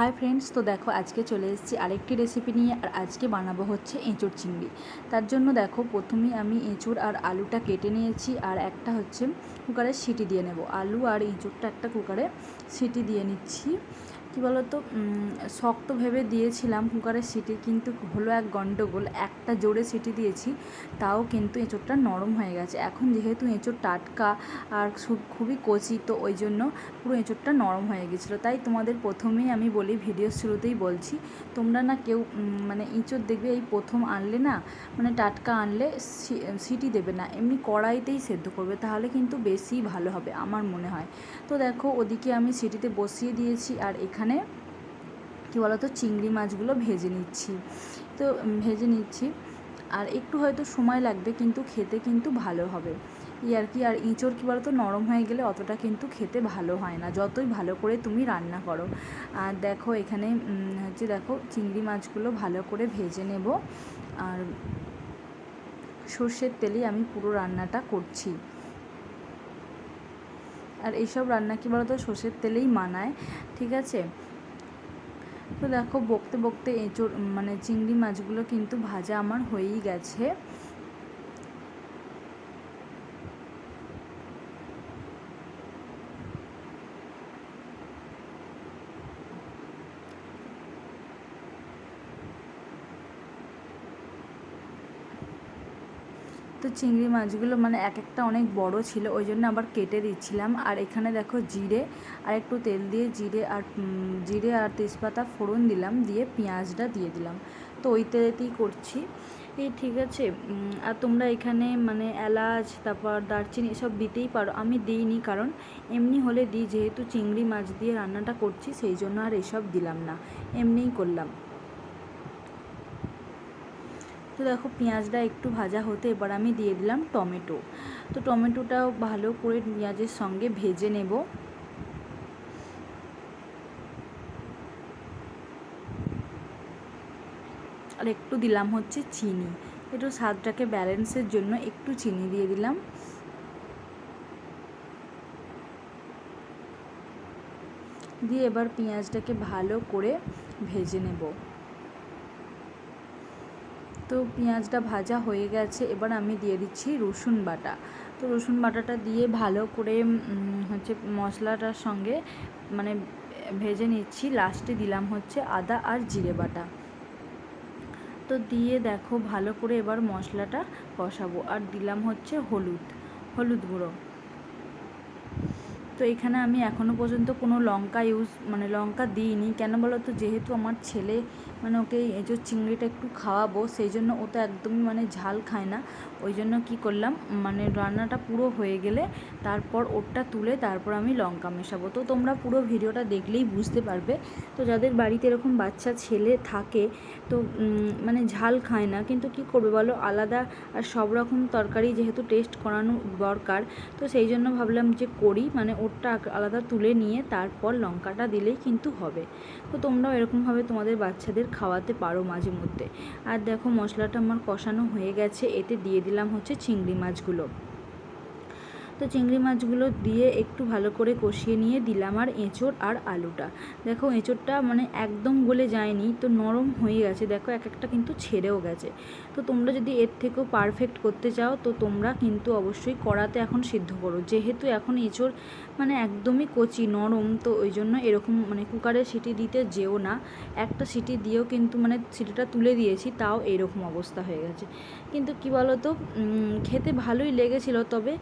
Hi friends, তো দেখো আজকে চলে এসেছি আরেকটি রেসিপি নিয়ে আর আজকে বানাবো হচ্ছে এঁচোড় চিংড়ি। তার জন্য দেখো প্রথমে আমি এঁচোড় আর আলুটা কেটে নিয়েছি আর একটা হচ্ছে কুকারে সিটি দিয়ে নেব। আলু আর এঁচোড়টা একটা কুকারে সিটি দিয়ে নিচ্ছি। কী বলতো শক্ত ভেবে দিয়েছিলাম কুকারের সিটি, কিন্তু হলো এক গণ্ডগোল একটা জোরে সিটি দিয়েছি, তাও কিন্তু এঁচোড়টা নরম হয়ে গেছে। এখন যেহেতু এঁচোড় টাটকা আর খুবই কচি, তো ওই জন্য পুরো এঁচোড়টা নরম হয়ে গেছিল। তাই তোমাদের প্রথমেই আমি বলি ভিডিও শুরুতেই বলছি, তোমরা না কেউ মানে এঁচোড় দেখবে এই প্রথম আনলে না মানে টাটকা আনলে সিটি দেবে না। এমনি কড়াইতেই সেদ্ধ করবে, তাহলে কিন্তু বেশি ভালো হবে, আমার মনে হয়। তো দেখো, ওদিকে আমি সিটিতে বসিয়ে দিয়েছি, আর এখানে কী বলতো, চিংড়ি মাছগুলো ভেজে নিচ্ছি। তো ভেজে নিচ্ছি। আর একটু হয়তো সময় লাগবে, কিন্তু খেতে কিন্তু ভালো হবে। ই আর কি, আর ইঁচড় কী বলতো, নরম হয়ে গেলে অতটা কিন্তু খেতে ভালো হয় না। যতই ভালো করে তুমি রান্না করো। আর দেখো এখানে হচ্ছে দেখো, চিংড়ি মাছগুলো ভালো করে ভেজে নেব। আর সর্ষের তেলেই আমি পুরো রান্নাটা করছি। আর এইসব রান্না কী বলতো? সর্ষের তেলেই মানায়, ঠিক আছে? তো দেখো, বকতে বকতে এঁচোড় মানে চিংড়ি মাছগুলো কিন্তু ভাজা আমার হয়েই গেছে। তো চিংড়ি মাছগুলো মানে এক একটা অনেক বড় ছিল, ওই জন্য আবার কেটে দিচ্ছিলাম। আর এখানে দেখো জিরে, আর একটু তেল দিয়ে জিরে আর জিরে আর তেজপাতা ফোড়ন দিলাম, দিয়ে পেঁয়াজটা দিয়ে দিলাম। তো ওই তেলেতেই করছি। এই ঠিক আছে আর তোমরা এখানে মানে এলাচ, তারপর দারচিনি এসব দিতেই পারো। আমি দিইনি, কারণ এমনি হলে দিই, যেহেতু চিংড়ি মাছ দিয়ে রান্নাটা করছি, সেই জন্য আর এসব দিলাম না। এমনিই করলাম। তো দেখো পেঁয়াজটা একটু ভাজা হতে এবার আমি দিয়ে দিলাম টমেটো। তো টমেটোটাও ভালো করে পেঁয়াজের সঙ্গে ভেজে নেব। আর একটু দিলাম হচ্ছে চিনি। একটু স্বাদটাকে ব্যালেন্সের জন্য একটু চিনি দিয়ে দিলাম। দিয়ে এবার পেঁয়াজটাকে ভালো করে ভেজে নেব। তো পেঁয়াজটা ভাজা হয়ে গেছে, এবার আমি দিয়ে দিচ্ছি রসুন বাটা। তো রসুন বাটাটা দিয়ে ভালো করে হচ্ছে মশলাটার সঙ্গে মানে ভেজে নিচ্ছি, লাস্টে দিলাম হচ্ছে আদা আর জিরে বাটা। তো দিয়ে দেখো ভালো করে এবার মশলাটা কষাবো, আর দিলাম হচ্ছে হলুদ হলুদ গুঁড়ো। তো এখানে আমি এখনও পর্যন্ত কোনো লঙ্কা ইউজ মানে লঙ্কা দিইনি। কেন বলো তো যেহেতু আমার ছেলে মানে ওকে এঁচোর চিংড়িটা একটু খাওয়াবো, সেই জন্য ও তো একদমই মানে ঝাল খায় না। ওই জন্য কী করলাম মানে রান্নাটা পুরো হয়ে গেলে তারপর ওরটা তুলে তারপর আমি লঙ্কা মেশাবো। তো তোমরা পুরো ভিডিওটা দেখলেই বুঝতে পারবে। তো যাদের বাড়িতে এরকম বাচ্চা ছেলে থাকে, তো মানে ঝাল খায় না। কিন্তু কি করবে বলো? আলাদা আর সব রকম তরকারি যেহেতু টেস্ট করানো দরকার, তো সেই জন্য ভাবলাম যে করি। মানে ওরটা আলাদা তুলে নিয়ে তারপর লঙ্কাটা দিলেই কিন্তু হবে। তো তোমরাও এরকমভাবে তোমাদের বাচ্চাদের খাওয়াতে পারো মাঝে মধ্যে। আর দেখো মশলাটা আমার কষানো হয়ে গেছে, এতে দিয়ে দিলাম হচ্ছে চিংড়ি মাছগুলো। তো চিংড়ি মাছগুলো দিয়ে একটু ভালো করে কষিয়ে নিয়ে দিলাম আর এঁচোড় আর আলুটা। দেখো এঁচোড়টা মানে একদম গলে যায়নি, তো নরম হয়ে গেছে। দেখো এক একটা কিন্তু ছেড়েও গেছে। তো তোমরা যদি এর থেকেও পারফেক্ট করতে চাও, তো তোমরা কিন্তু অবশ্যই কড়াতে এখন সিদ্ধ করো। যেহেতু এখন এঁচোড় মানে একদমই কচি, নরম, তো ওই জন্য এরকম মানে কুকারে সিটি দিতে যেও না। একটা সিটি দিয়েও কিন্তু মানে সিটিটা তুলে দিয়েছি, তাও এরকম অবস্থা হয়ে গেছে। কিন্তু কি বলো তো খেতে ভালোই লেগেছিল, তবে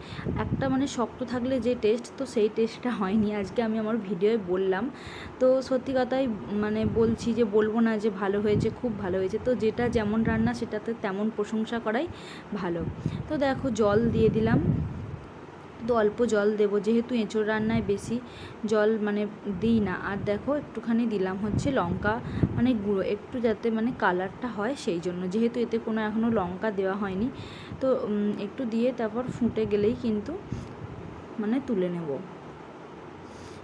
একটা মানে শক্ত থাকলে যে টেস্ট তো সেই টেস্টটা হয়নি। আজকে আমি আমার ভিডিওয়ে বললাম। তো সত্যি কথাই মানে বলছি যে বলব না যে ভালো হয়েছে, খুব ভালো হয়েছে। তো যেটা যেমন রান্না, সেটাতে তেমন প্রশংসা করাই ভালো। তো দেখো, জল দিয়ে দিলাম। তো অল্প জল দেবো, যেহেতু এঁচোড় রান্নায় বেশি জল মানে দিই না। আর দেখো, একটুখানি দিলাম হচ্ছে লঙ্কা মানে গুঁড়ো, একটু যাতে মানে কালারটা হয় সেই জন্য। যেহেতু এতে কোনো এখনও লঙ্কা দেওয়া হয়নি, তো একটু দিয়ে তারপর ফুটে গেলেই কিন্তু মানে তুলে নেব।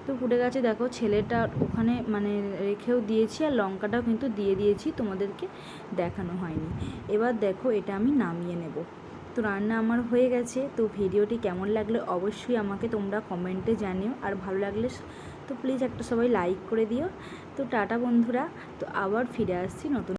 তো ফুটে গেছে দেখো ছেলেটা ওখানে মানে রেখেও দিয়েছি আর লঙ্কাটাও কিন্তু দিয়ে দিয়েছি, তোমাদেরকে দেখানো হয়নি। এবার দেখো এটা আমি নামিয়ে নেব। তো রান্না আমার হয়ে গেছে, তো ভিডিওটি কেমন লাগলে অবশ্যই আমাকে তোমরা কমেন্টে জানিও, আর ভালো লাগলে তো প্লিজ একটা সবাই লাইক করে দিও। তো টাটা বন্ধুরা, তো আবার ফিরে আসছি নতুন